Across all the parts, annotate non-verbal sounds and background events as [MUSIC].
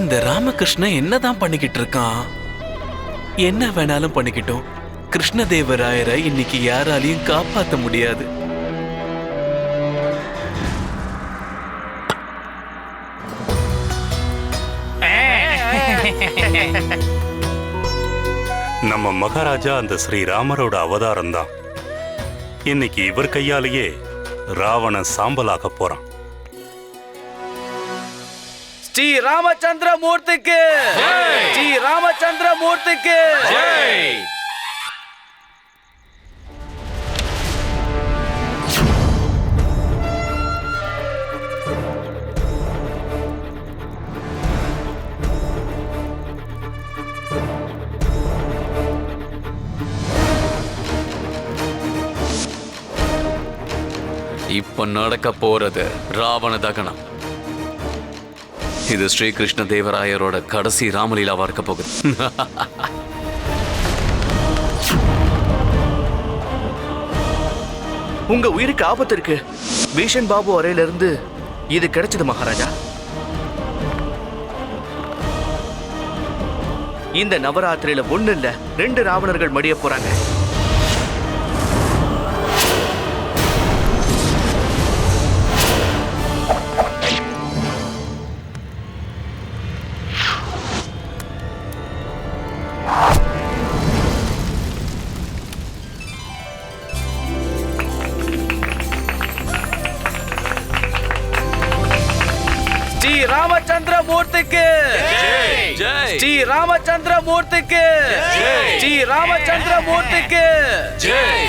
இந்த ராமகிருஷ்ணன் என்னதான் பண்ணிக்கிட்டு இருக்கான்? என்ன வேணாலும் பண்ணிக்கிட்டோம். கிருஷ்ணதேவராயரை இன்னைக்கு யாராலையும் காப்பாத்த முடியாது. நம்ம மகாராஜா அந்த ஸ்ரீராமரோட அவதாரம் தான் இன்னைக்கு இவர் கையாலேயே ராவணன் சாம்பலாக போறான். ஸ்ரீ ராமச்சந்திர மூர்த்திக்கு ஸ்ரீ ராமச்சந்திர மூர்த்திக்கு இப்ப நடக்க போறது ராவண தகனம். இது ஸ்ரீகிருஷ்ண தேவராயரோட கடைசி ராமலீலாவா இருக்க போகுது. உங்க உயிருக்கு ஆபத்து இருக்கு. பீஷன் பாபு அறையில இருந்து இது கிடைச்சது மகாராஜா. இந்த நவராத்திரியில ஒண்ணு இல்ல ரெண்டு ராவணர்கள் மடிய போறாங்க. ராமச்சந்திர மூர்த்திக்கு ஜெய் ஸ்ரீ ராமச்சந்திர மூர்த்திக்கு ஸ்ரீ ராமச்சந்திர மூர்த்திக்கு ஜெய்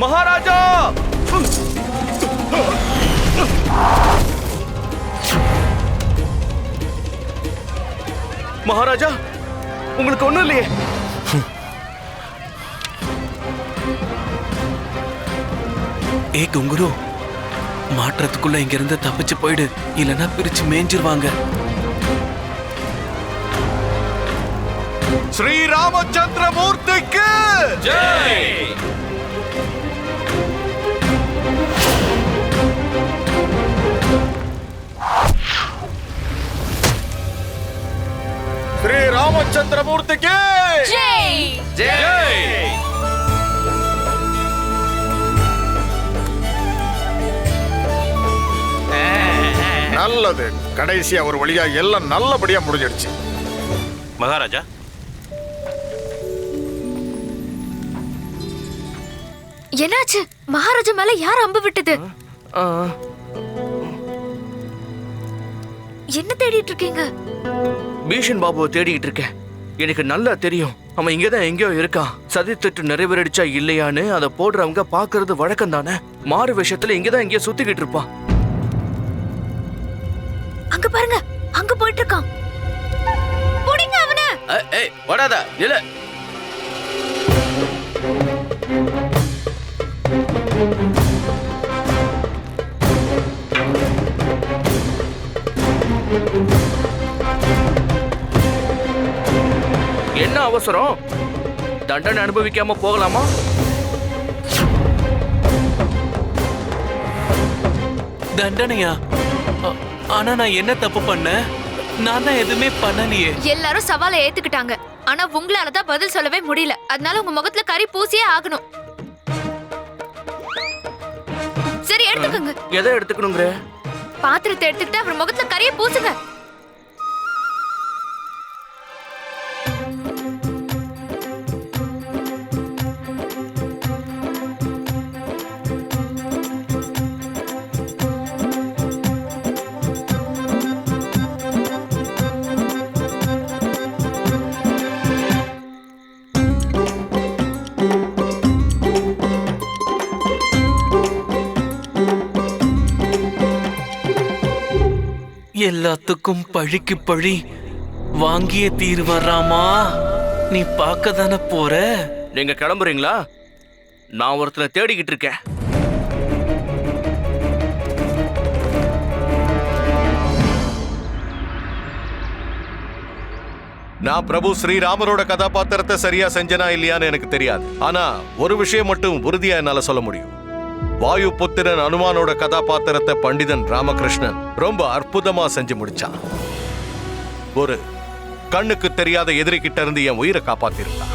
மகாராஜா மகாராஜா உங்களுக்கு ஒண்ணும் இல்லையே. ஏ குங்குரு மாற்றத்துக்குள்ள இங்க இருந்து தப்பிச்சு போயிடு. இல்லனா பிரிச்சு மேஞ்சிருவாங்க. ஸ்ரீராமச்சந்திர மூர்த்திக்கு ஸ்ரீராமச்சந்திர மூர்த்திக்கு நல்லது. கடைசியா ஒரு வழியா எல்லாம் நல்லபடியா முடிஞ்சிடுச்சு. மகாராஜா. என்னாச்சு? மகாராஜா மேல யார் அம்பு விட்டது? என்ன தேடிட்டு இருக்கீங்க? பீஷன் பாபுவை தேடிட்டு இருக்கேன். எனக்கு நல்லா தெரியும். அவன் இங்கதான் எங்கேயோ இருக்கான். சதி திட்டு நிறைவேறிடுச்சா இல்லையான்னு அதை போடுறவங்க பாக்குறது வழக்கம் தானே? மாறு விஷயத்துல இங்கதான் எங்கேயோ சுத்திக்கிட்டு இருப்பான். அங்க பாருங்க. அங்க போயிட்டு இருக்கான். புடிங்க அவன. ஏய் வடாதா? இல்ல என்ன அவசரம்? தண்டனை அனுபவிக்காம போகலாமா? தண்டனையா? ஆனா நான் என்ன தப்பு பண்ணேன் நான் தான் எதுவுமே பண்ணலையே. எல்லாரும் சவாலை ஏத்துக்கிட்டாங்க. ஆனா உங்களால தான் பதில் சொல்லவே முடியல. அதனால உங்க முகத்துல கறி பூசியே ஆகணும். சரி எடுத்துக்கோங்க. எதை எடுத்துக்கணுங்கிற? பாத்திரத்தை எடுத்துக்கிட்டு அவர் முகத்துல கறியை பூசுங்க. எல்லாத்துக்கும் பழிக்கு பழி. வாங்கிய தீர் ராமா. நீ பார்க்க தானே போற? நீங்க கிளம்புறீங்களா? நான் ஒருத்தனை தேடிக்கிட்டு இருக்கேன். நான் பிரபு ஸ்ரீராமரோட கதாபாத்திரத்தை சரியா செஞ்சனா இல்லையான்னு எனக்கு தெரியாது. ஆனா ஒரு விஷயம் மட்டும் உறுதியா என்னால சொல்ல முடியும். வாயு புத்திரன் அனுமானோட கதாபாத்திரத்தை பண்டிதன் ராமகிருஷ்ணன் ரொம்ப அற்புதமா செஞ்சு முடிச்சான். ஒரு கண்ணுக்கு தெரியாத எதிரி கிட்ட இருந்து என் உயிரை காப்பாத்திருந்தான்.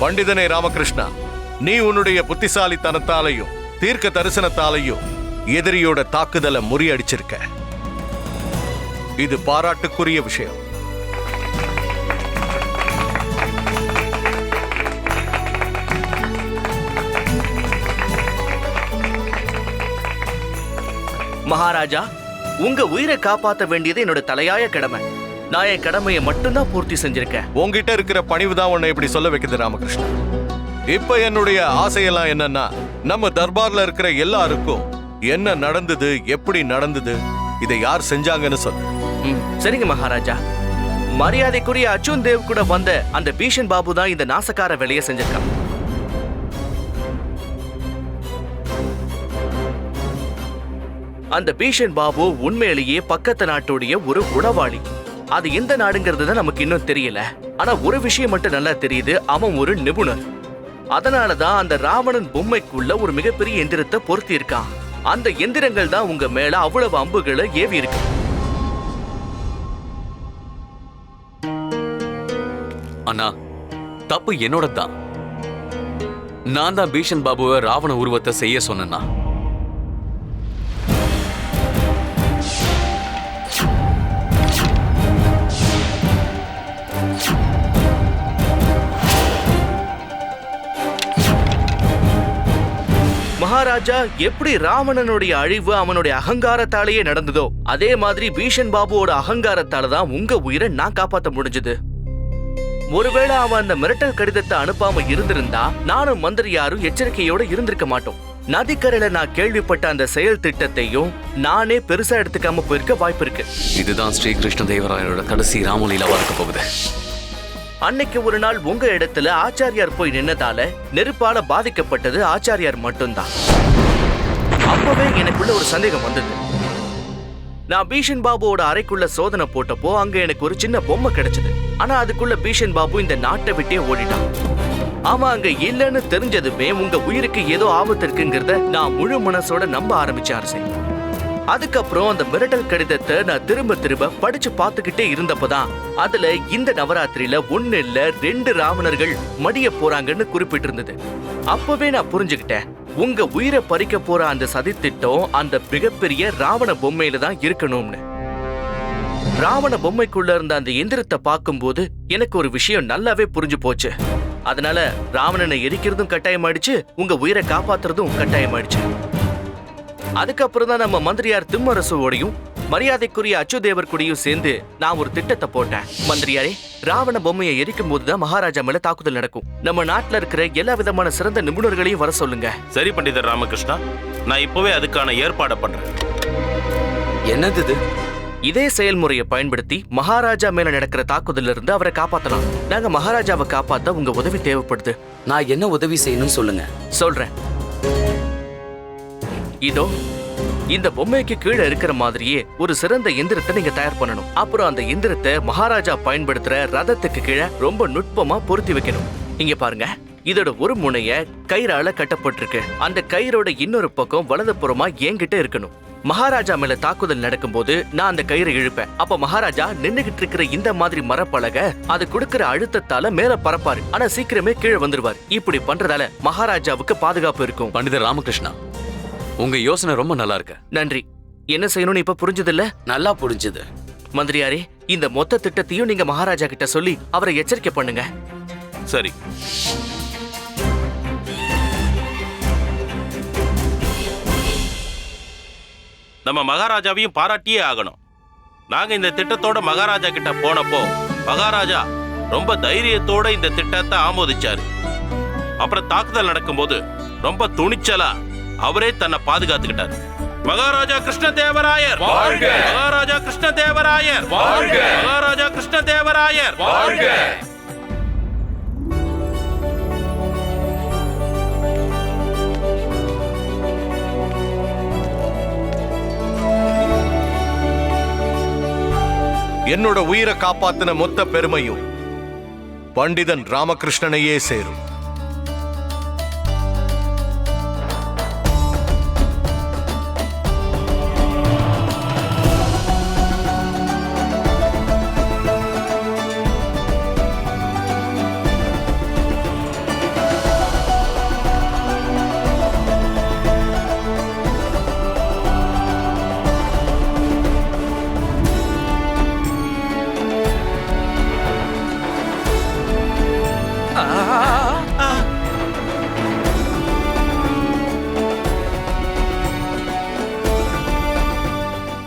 பண்டிதனே ராமகிருஷ்ணா நீ உன்னுடைய புத்திசாலித்தனத்தாலையும் தீர்க்க தரிசனத்தாலையும் எதிரியோட தாக்குதலை முறியடிச்சிருக்க. இது பாராட்டுக்குரிய விஷயம். மகாராஜா உங்க உயிரை காப்பாத்த வேண்டியது என்னோட தலையாய கடமை. நான் என் கடமையை மட்டும்தான் பூர்த்தி செஞ்சிருக்கேன். உன்கிட்ட இருக்கிற பணிவு தான் உன்னை இப்படி சொல்ல வைக்குது ராமகிருஷ்ணன் இப்ப என்னுடைய ஆசையெல்லாம் என்னன்னா நம்ம தர்பார்ல இருக்கிற எல்லாருக்கும் என்ன நடந்தது எப்படி நடந்தது இதை யார் செஞ்சாங்கன்னு சொல்லு. சரிங்க மகாராஜா. மரியாதைக்குரிய அர்ஜுன் தேவ் கூட வந்த அந்த பீஷன் பாபு தான் இந்த நாசக்கார வேலையை செஞ்சிருக்கான். அந்த பீஷன் பாபு உண்மையிலேயே பக்கத்து நாட்டுடைய ஒரு உணவாளி. அது எந்த நாடுங்கிறது தான் நமக்கு இன்னும் தெரியல. ஆனா ஒரு விஷயம் மட்டும் நல்லா தெரியுது அவன் ஒரு நிபுணர். அதனாலதான் அந்த ராவணன் பொம்மைக்குள்ள ஒரு மிகப்பெரிய எந்திரத்தை பொருத்தி இருக்கான் அந்த எந்திரங்கள் தான் உங்க மேல அவ்வளவு அம்புகளை ஏவி இருக்கு. அண்ணா தப்பு என்னோட தான் நான் தான் பீஷன் பாபுவை ராவண உருவத்தை செய்ய சொன்னா மகாராஜா எப்படி ராவணனுடைய அழிவு அவனுடைய அகங்காரத்தாலேயே நடந்ததோ அதே மாதிரி பீஷன் பாபுவோட அகங்காரத்தால தான் உங்க உயிரை நான் காப்பாத்த முடிஞ்சது. ஒருவேளை அவன் அந்த மிரட்டல் கடிதத்தை அனுப்பாம இருந்திருந்தா நானும் மந்திரியாரும் எச்சரிக்கையோட இருந்திருக்க மாட்டோம். நதிக்கரையில நான் கேள்விப்பட்ட அந்த செயல் திட்டத்தையும் நானே பெருசா எடுத்துக்காம போயிருக்க வாய்ப்பு இருக்கு. இதுதான் ஸ்ரீ கிருஷ்ண தேவராயனோட கடைசி ராமலீலா இருக்க போகுது அன்னைக்கு ஒரு நாள் உங்க இடத்துல ஆச்சாரியார் போய் நின்னதால நெருப்பால பாதிக்கப்பட்டது ஆச்சாரியார் மட்டும்தான். அப்பவே எனக்குள்ள ஒரு சந்தேகம் வந்தது. நான் பீஷன் பாபுவோட அறைக்குள்ள சோதனை போட்டப்போ அங்க எனக்கு ஒரு சின்ன பொம்மை கிடைச்சது. ஆனா அதுக்குள்ள பீஷன் பாபு இந்த நாட்டை விட்டே ஓடிட்டான். ஆமா அங்க இல்லைன்னு தெரிஞ்சதுமே உங்க உயிருக்கு ஏதோ ஆபத்து இருக்குங்கிறத நான் முழு மனசோட நம்ப ஆரம்பிச்சேன் அரசே. அதுக்கப்புறம் அந்த மிரட்டல் கடிதத்தை நான் திரும்ப திரும்ப படிச்சு பார்த்துக்கிட்டே இருந்தப்பதான் அதுல இந்த நவராத்திரியில ஒன்னு இல்ல ரெண்டு ராவணர்கள் மடிய போறாங்கன்னு குறிப்பிட்டிருந்தது. அப்பவே நான் புரிஞ்சுக்கிட்டேன். உங்க உயிரை பறிக்க போற அந்த சதித்திட்டம் அந்த மிகப்பெரிய ராவண பொம்மையில தான் இருக்கணும்னு. ராவண பொம்மைக்குள்ள இருந்த அந்த எந்திரத்தை பார்க்கும்போது எனக்கு ஒரு விஷயம் நல்லாவே புரிஞ்சு போச்சு. அதனால ராவணனை எரிக்கிறதும் கட்டாயமாயிடுச்சு உங்க உயிரை காப்பாத்துறதும் கட்டாயமாயிடுச்சு. அதுக்கப்புறம் தான் நம்ம மந்திரியார் திம்மரசுவோடையும் மரியாதைக்குரிய அச்சுதேவர் கூடயும் சேர்ந்து நான் ஒரு திட்டத்தை போட்டேன். மந்திரியாரே ராவண பொம்மையை எரிக்கும் போதுதான் மகாராஜா மேல தாக்குதல் நடக்கும். நம்ம நாட்டுல இருக்கிற எல்லா விதமான சிறந்த நிபுணர்களையும் வர சொல்லுங்க. சரி பண்டிதர் ராமகிருஷ்ணா. நான் இப்பவே அதுக்கான ஏற்பாடை பண்றேன். என்னது இது? இதே செயல்முறையை பயன்படுத்தி மகாராஜா மேல நடக்கிற தாக்குதல்ல இருந்து அவரை காப்பாத்தலாம். நாங்க மகாராஜாவை காப்பாத்த உங்க உதவி தேவைப்படுது. நான் என்ன உதவி செய்யணும்னு சொல்லுங்க. சொல்றேன். இதோ இந்த பொம்மைக்கு கீழே இருக்கிற மாதிரியே ஒரு சிறந்த எந்திரத்தை நீங்க தயார் பண்ணணும். அப்புறம் அந்த எந்திரத்தை மகாராஜா பயன்படுத்துற ரதத்துக்கு கீழே ரொம்ப நுட்பமா பொருத்தி வைக்கணும். இங்க பாருங்க இதோட ஒரு முனைய கயிறால கட்டப்பட்டிருக்கு. அந்த கயிறோட இன்னொரு பக்கம் வலதுபுறமா என்கிட்ட இருக்கணும். மகாராஜா மேல தாக்குதல் நடக்கும்போது நான் அந்த கயிறை இழுப்பேன். அப்ப மகாராஜா நின்னுகிட்டு இருக்கிற இந்த மாதிரி மரப்பலக அது கொடுக்கிற அழுத்தத்தால மேல பறப்பாரு. ஆனா சீக்கிரமே கீழே வந்துருவார். இப்படி பண்றதால மகாராஜாவுக்கு பாதுகாப்பு இருக்கும். பண்டிதர் ராமகிருஷ்ணா உங்க யோசனை ரொம்ப நல்லா இருக்கு. நன்றி. என்ன செய்யணும்னு இப்ப புரிஞ்சதில்ல? நல்லா புரிஞ்சுது. மந்திரியாரே இந்த மொத்த திட்டத்தையும் நீங்க மகாராஜா கிட்ட சொல்லி அவரை எச்சரிக்கை பண்ணுங்க. சரி. நம்ம மகாராஜாவையும் பாராட்டியே ஆகணும். நாங்க இந்த திட்டத்தோட மகாராஜா கிட்ட போனப்போ மகாராஜா ரொம்ப தைரியத்தோட இந்த திட்டத்தை ஆமோதிச்சாரு. அப்புறம் தாக்குதல் நடக்கும்போது ரொம்ப துணிச்சலா அவரே தன்னை பாதுகாத்துக்கிட்டாரு. மகாராஜா கிருஷ்ணதேவராயர். வாழ்க! மகாராஜா கிருஷ்ணதேவராயர். வாழ்க! மகாராஜா கிருஷ்ணதேவராயர். என்னோட உயிரை காப்பாத்தின மொத்த பெருமையும் பண்டிதன் ராமகிருஷ்ணனையே சேரும்.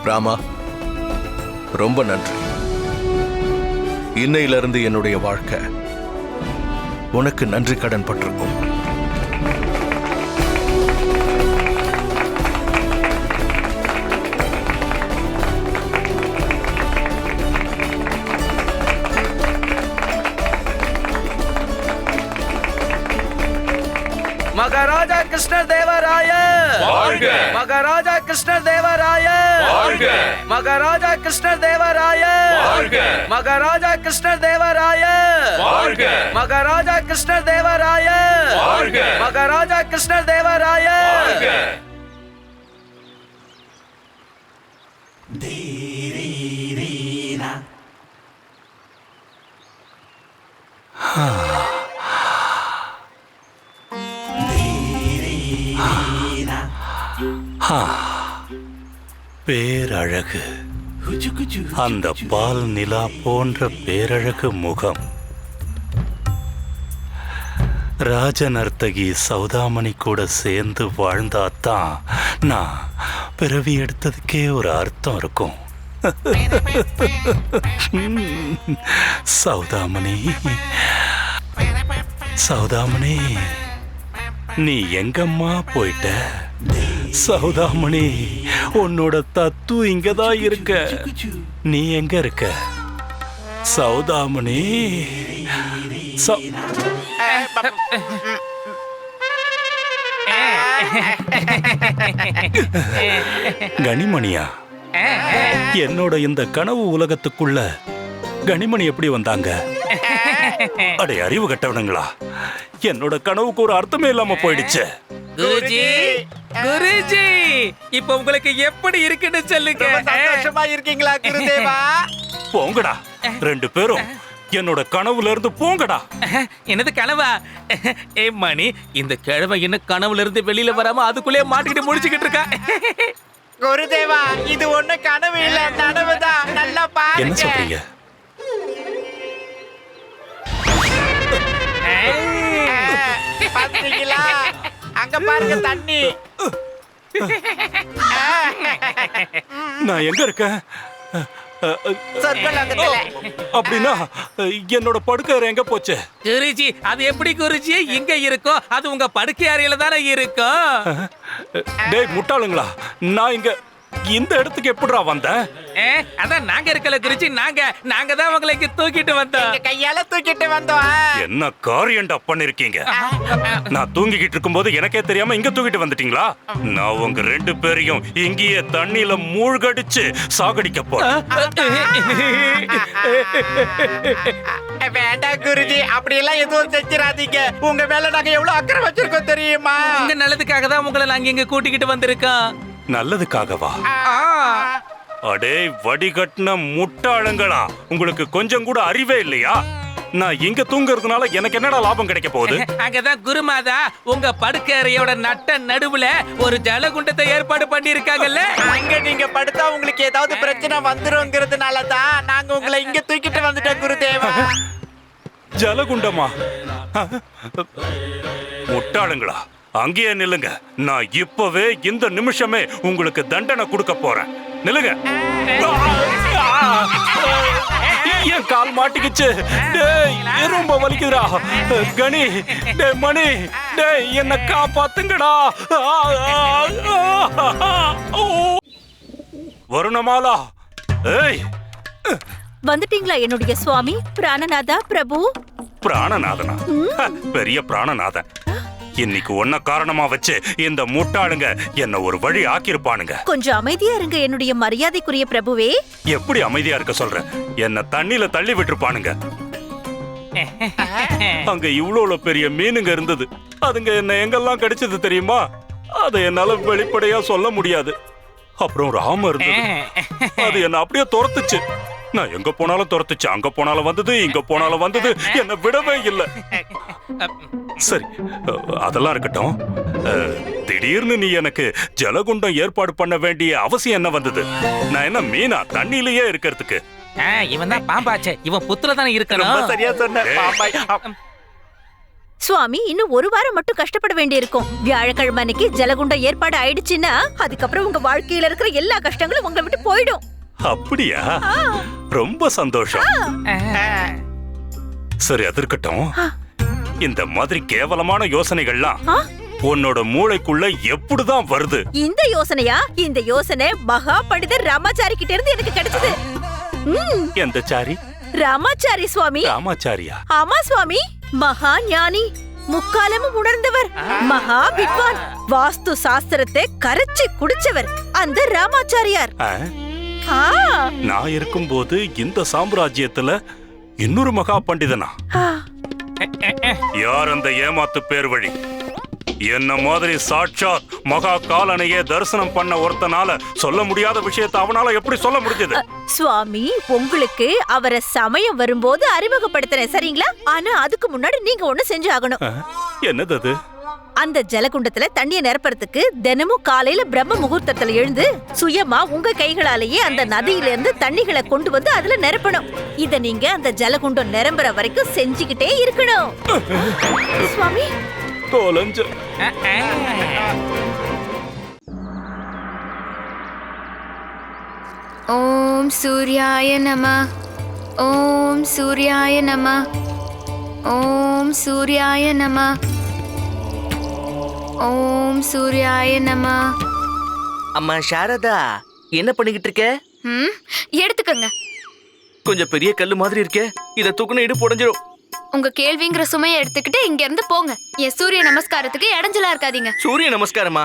ராமா ரொம்ப நன்றி. இன்னையிலிருந்து என்னுடைய வாழ்க்கை உனக்கு நன்றி கடன் பட்டிருக்கும். மகாராஜா கிருஷ்ண தேவராய வாழ்க! மகாராஜா கிருஷ்ண தேவராய வாழ்க! மகாராஜா கிருஷ்ண தேவராய வாழ்க! மகாராஜா கிருஷ்ண தேவராய வாழ்க! மகாராஜா கிருஷ்ண பேரழகு. அந்த பால் நிலா போன்ற பேரழகு முகம். ராஜநர்த்தகி சௌதாமணி கூட சேர்ந்து வாழ்ந்தாதான் நான் பிறவி எடுத்ததுக்கே ஒரு அர்த்தம் இருக்கும். சௌதாமணி சௌதாமணி நீ எங்கம்மா போயிட்ட? சௌதாமணி உன்னோட தத்து இங்கதான் இருக்க. நீ எங்க இருக்க? சௌதாமணி. சௌ- கனிமணியா என்னோட இந்த கனவு உலகத்துக்குள்ள கனிமணி எப்படி வந்தாங்க? அடே அறிவு கட்டவனுங்களா? என்னோட கனவுக்கு ஒரு அர்த்தமே இல்லாம போயிடுச்சு. குருஜி குருஜி. இப்ப உங்களுக்கு எப்படி இருக்குன்னு சொல்லுங்க. சந்தோஷமா இருக்கீங்களா குருதேவா? [LAUGHS] போங்கடா. ரெண்டு பேரும் என்னோட கனவுல இருந்து போங்கடா. என்னது கனவா? ஏ மணி இந்த கிழமை என்ன கனவுல இருந்து வெளியில வராம அதுக்குள்ளே மாட்டிக்கிட்டு முடிச்சுக்கிட்டு இருக்கா? [LAUGHS] குருதேவா இது ஒண்ணு கனவு இல்ல நனவுதான் நல்லா என்ன பாருங்க சொல்றீங்க பாத்தீங்களா? அங்க பாருங்க தண்ணி. நான் எங்க இருக்கேன்? அப்படின்னா என்னோட படுக்கை எங்க போச்சு? குருஜி அது எப்படி குருஜி? இங்க இருக்கும் அது உங்க படுக்கை அறையில தானே இருக்கும் டேய் முட்டாளுங்களா? நான் இங்க இந்த இடத்துக்கு எப்படிடா வந்தேன் ஏ, அதான் நாங்க இருக்கல குருஜி நாங்க நாங்க தான் உங்களை இங்க தூக்கிட்டு வந்தோம். கையால தூக்கிட்டு வந்தோம். என்ன காரியம்டா பண்ணிருக்கீங்க? நான் தூங்கிக்கிட்டு இருக்கும்போது எனக்கே தெரியாம இங்க தூக்கிட்டு வந்துட்டீங்களா? நான் உங்க ரெண்டு பேரையும் இங்கேயே தண்ணியில மூழ்கடிச்சு சாகடிக்க போறேன். வேண்டாம் குருஜி அப்படி எல்லாம் எதுவும் செஞ்சிடாதீங்க. உங்க மேல நாங்க எவ்வளவு அக்கறை வச்சிருக்கோம் தெரியுமா? உங்க நல்லதுக்காக தான் உங்களை நாங்க இங்க கூட்டிக்கிட்டு வந்திருக்கோம். நல்லதுக்காகவா. அடே வடிகட்டின முட்டாளுங்களா? உங்களுக்கு கொஞ்சம் கூட அறிவே இல்லையா? நான் இங்க தூங்குறதுனால எனக்கு என்னடா லாபம் கிடைக்க போகுது? [LAUGHS] அங்கதான் குருமாதா உங்க படுக்கை அறையோட நட்ட நடுவுல ஒரு ஜலகுண்டத்தை ஏற்பாடு பண்ணி இருக்காங்கல்ல அங்க நீங்க படுத்தா உங்களுக்கு ஏதாவது பிரச்சனை வந்துருங்கிறதுனால தான் நாங்க உங்களை இங்க தூக்கிட்டு வந்துட்டோம் குருதேவா. ஜலகுண்டமா? [LAUGHS] முட்டாளுங்களா? அங்கேயே நில்லுங்க. நான் இப்பவே இந்த நிமிஷமே உங்களுக்கு தண்டனை கொடுக்க போறேன். நில்லுங்க. என் கால் மாட்டிக்கிச்சு. டேய் ரொம்ப வலிக்குதுடா. கனி டேய் மணி டேய் என்ன காப்பாத்துங்கடா. வருணமாலா. ஏய். வந்துட்டீங்களா என்னுடைய சுவாமி? பிராணநாதா பிரபு? பிராணநாதனா? பெரிய பிராணநாதன். இன்னைக்கு ஒன்ன காரணமா வச்சு இந்த முட்டாளுங்க என்ன ஒரு வழி ஆக்கியிருப்பானுங்க. கொஞ்சம் அமைதியா இருங்க என்னுடைய மரியாதைக்குரிய பிரபுவே. எப்படி அமைதியா இருக்க சொல்ற? என்ன தண்ணியில தள்ளி விட்டுருப்பானுங்க. அங்க இவ்வளவு பெரிய மீனுங்க இருந்தது. அதுங்க என்ன எங்கெல்லாம் கடிச்சது தெரியுமா? அதை என்னால வெளிப்படையா சொல்ல முடியாது. அப்புறம் ராம இருந்தது. அது என்ன அப்படியே துரத்துச்சு. நான் எங்க போனாலும் துரத்துச்சு அங்க போனாலும் வந்தது இங்க போனாலும் வந்தது என்ன விடவே இல்லை. சரி அதெல்லாம் இருக்கட்டும். திடீர்னு நீ எனக்கு ஜலகுண்டம் ஏற்பாடு பண்ண வேண்டிய அவசியம் என்ன வந்தது? நான் என்ன மீனா தண்ணியிலேயே இருக்கிறதுக்கு? இவன் தான் பாம்பாச்சே. இவன் புத்துல தானே ரொம்ப இருக்கணும் சரியா சொன்ன சுவாமி இன்னும் ஒரு வாரம் மட்டும் கஷ்டப்பட வேண்டியிருக்கும். வியாழக்கிழமை அன்னைக்கு ஜலகுண்டம் ஏற்பாடு ஆயிடுச்சுன்னா அதுக்கப்புறம் உங்க வாழ்க்கையில இருக்கிற எல்லா கஷ்டங்களும் உங்களை விட்டு போயிடும். அப்படியா? ரொம்ப சந்தோஷம். சரி அது இருக்கட்டும். இந்த மாதிரி கேவலமான யோசனைகள்லாம்? உன்னோட மூளைக்குள்ள எப்படிதான் வருது? இந்த யோசனையா? இந்த யோசனை மகா பண்டிதர் ராமாச்சாரி கிட்ட இருந்து எனக்கு கிடைச்சது. ம், எந்த சாரி? ராமாச்சாரி சுவாமி. ராமாச்சாரியா? ஆமா சுவாமி. மகா ஞானி. முக்காலமும் உணர்ந்தவர். மகா வித்வான். வாஸ்து சாஸ்திரத்தை கரைச்சி குடிச்சவர். அந்த ராமாச்சாரியார். நான் இருக்கும்போது இந்த சாம்ராஜ்யத்துல இன்னொரு மகா பண்டிதனா. யார் அந்த ஏமாத்து பேர் வழி? என்ன மாதிரி சாட்சாத் மகா காலனையே தரிசனம் பண்ண ஒருத்தனால சொல்ல முடியாத விஷயத்தை அவனால எப்படி சொல்ல முடிஞ்சது? சுவாமி உங்களுக்கு அவரை சமயம் வரும்போது அறிமுகப்படுத்துறேன் சரிங்களா? ஆனா அதுக்கு முன்னாடி நீங்க ஒண்ணு செஞ்சு ஆகணும்? என்னது அது? அந்த ஜலகுண்டத்துல தண்ணிய நிரப்புறதுக்கு தினமும் காலையில பிரம்ம முகூர்த்தத்துல எழுந்து சுயமா உங்க கைகளாலேயே அந்த நதியில இருந்து தண்ணிகளை கொண்டு வந்து அதுல நிரப்பணும். இத நீங்க அந்த ஜலகுண்டம் நிரம்புற வரைக்கும் செஞ்சுக்கிட்டே இருக்கணும். சுவாமி. தொலைஞ்ச. ஓம் சூர்யாய நம. ஓம் சூர்யாய நம. ஓம் சூர்யாய நம. ஓம் சூர்யாய நம. அம்மா சாரதா என்ன பண்ணிக்கிட்டு இருக்க? ம் எடுத்துக்கங்க. கொஞ்சம் பெரிய கல்லு மாதிரி இருக்கே இத தூக்குன இடு புடஞ்சிரும் உங்க கேள்விங்கிற சுமையை எடுத்துக்கிட்டு இங்க இருந்து போங்க. என் சூரிய நமஸ்காரத்துக்கு இடைஞ்சலா இருக்காதீங்க. சூரிய நமஸ்காரமா?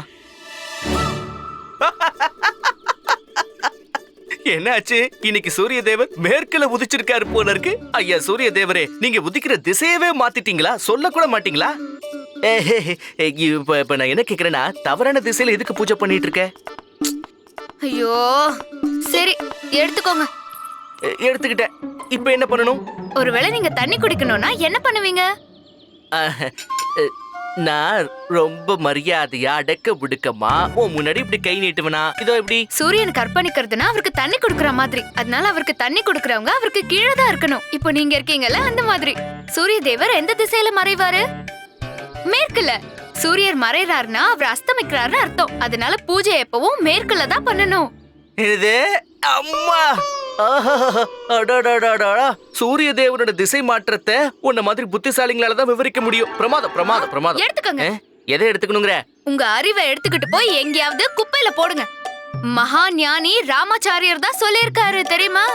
என்னாச்சு? இன்னைக்கு சூரிய தேவர் மேற்குல உதிச்சிருக்காரு போல இருக்கு. ஐயா சூரிய தேவரே நீங்க உதிக்கிற திசையவே மாத்திட்டீங்களா? சொல்ல கூட மாட்டீங்களா? இப்போ இப்போ நான் என்ன கேட்குறேன்னா தவறான திசையில் எதுக்கு பூஜை பண்ணிட்டு இருக்க ஐயோ சரி எடுத்துக்கோங்க எடுத்துக்கிட்டேன் இப்போ என்ன பண்ணணும் ஒருவேளை நீங்க தண்ணி குடிக்கணும்னா என்ன பண்ணுவீங்க அஹ், நான் ரொம்ப மரியாதையா அடக்க விடுக்கமா உன் முன்னாடி இப்படி கை நீட்டுவனா இதோ இப்படி சூரியன் கற்பணிக்கிறதுனா அவருக்கு தண்ணி குடுக்கற மாதிரி அதனால அவருக்கு தண்ணி குடுக்கறவங்க அவருக்கு கீழே தான் இருக்கணும் இப்போ நீங்க இருக்கீங்கல்ல அந்த மாதிரி சூரிய தேவர் எந்த திசையில மறைவாரு மேற்குல. சூரியர் மறைறாருன்னா அவர் அஸ்தமிக்கிறாருன்னு அர்த்தம். அதனால பூஜை எப்பவும் மேற்குல தான் பண்ணணும். இது அம்மா. சூரிய தேவனோட திசை மாற்றத்தை உன்ன மாதிரி புத்திசாலிங்களால தான் விவரிக்க முடியும். பிரமாதம் பிரமாதம் பிரமாதம். எடுத்துக்கங்க. எதை எடுத்துக்கணுங்கிற? உங்க அறிவை எடுத்துக்கிட்டு போய் எங்கேயாவது குப்பையில போடுங்க. மகா ஞானி ராமாச்சாரியர் தான் சொல்லியிருக்காரு தெரியுமா?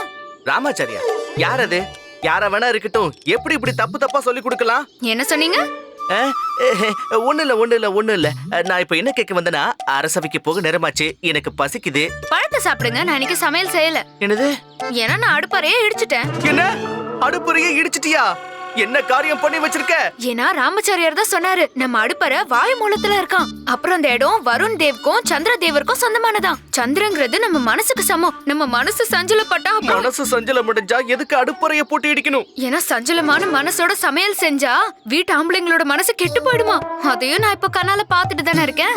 ராமாச்சாரியா? யார் அது? யார வேணா இருக்கட்டும். எப்படி இப்படி தப்பு தப்பா சொல்லி கொடுக்கலாம்? என்ன சொன்னீங்க? [LAUGHS] ஒண்ணு இல்ல ஒண்ணு இல்ல ஒண்ணு இல்ல நான் இப்ப என்ன கேட்க வந்தேன்னா அரசவைக்கு போக நேரமாச்சு. எனக்கு பசிக்குது. பழத்தை சாப்பிடுங்க நான் இன்னைக்கு சமையல் செய்யல. என்னது? ஏன்னா நான் அடுப்பறையே இடிச்சிட்டேன். என்ன? அடுப்புறையே இடிச்சிட்டியா? என்ன காரியம் பண்ணி வச்சிருக்க? ஏன்னா ராமச்சாரியார் தான் சொன்னாரு நம்ம அடுப்பறை வாயு மூலத்துல இருக்கான். அப்புறம் அந்த இடம் வருண் தேவ்க்கும் சந்திர தேவருக்கும் சொந்தமானதான். சந்திரங்கிறது நம்ம மனசுக்கு சமம். நம்ம மனசு சஞ்சலப்பட்டா மனசு சஞ்சலம் முடிஞ்சா எதுக்கு அடுப்பறைய போட்டு இடிக்கணும்? ஏன்னா சஞ்சலமான மனசோட சமையல் செஞ்சா வீட்டு ஆம்பளைங்களோட மனசு கெட்டு போயிடுமா? அதையும் நான் இப்ப கண்ணால பாத்துட்டு தானே இருக்கேன்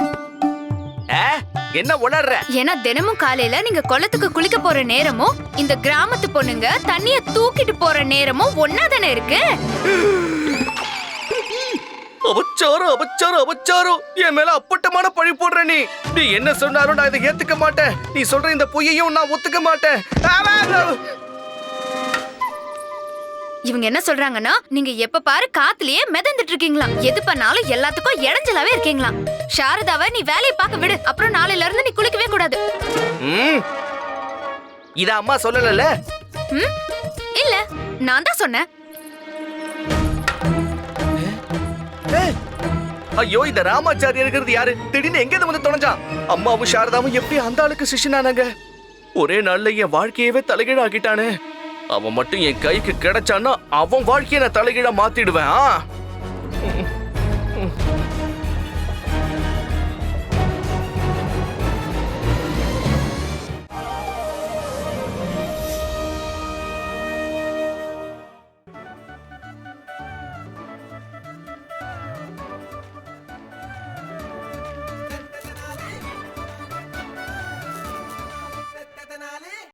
என்ன உணர்ற ஏன்னா தினமும் காலையில நீங்க குளத்துக்கு குளிக்க போற நேரமும் இந்த கிராமத்து பொண்ணுங்க தண்ணிய தூக்கிட்டு போற நேரமும் ஒன்னா தானே இருக்கு? அபச்சாரம் அபச்சாரம் அபச்சாரம். என் மேல அப்பட்டமான பழி போடுற நீ. நீ என்ன சொன்னாலும் நான் இதை ஏத்துக்க மாட்டேன். நீ சொல்ற இந்த பொய்யையும் நான் ஒத்துக்க மாட்டேன். இவங்க என்ன சொல்றாங்கன்னா நீங்க எப்ப பாரு காத்துலயே மிதந்துட்டு இருக்கீங்களா? எது பண்ணாலும் எல்லாத்துக்கும் இடைஞ்சலாவே இருக்கீங்களா? சாரதாவை நீ வேலையை பார்க்க விடு. அப்புறம் நாளையில இருந்து நீ குளிக்கவே கூடாது. இத அம்மா சொல்லல இல்ல நான் தான் சொன்னேன். ஐயோ இந்த ராமாச்சாரியா இருக்கிறது யாரு? திடீர்னு எங்க வந்து தொலைஞ்சான்? அம்மாவும் சாரதாவும் எப்படி அந்த ஆளுக்கு சிஷனானாங்க ஒரே நாள்ல என் வாழ்க்கையவே தலைகீழாக்கிட்டானே. அவன் மட்டும் என் கைக்கு கிடைச்சான்னா அவன் வாழ்க்கையை நான் தலைகீழ மாத்திடுவேன்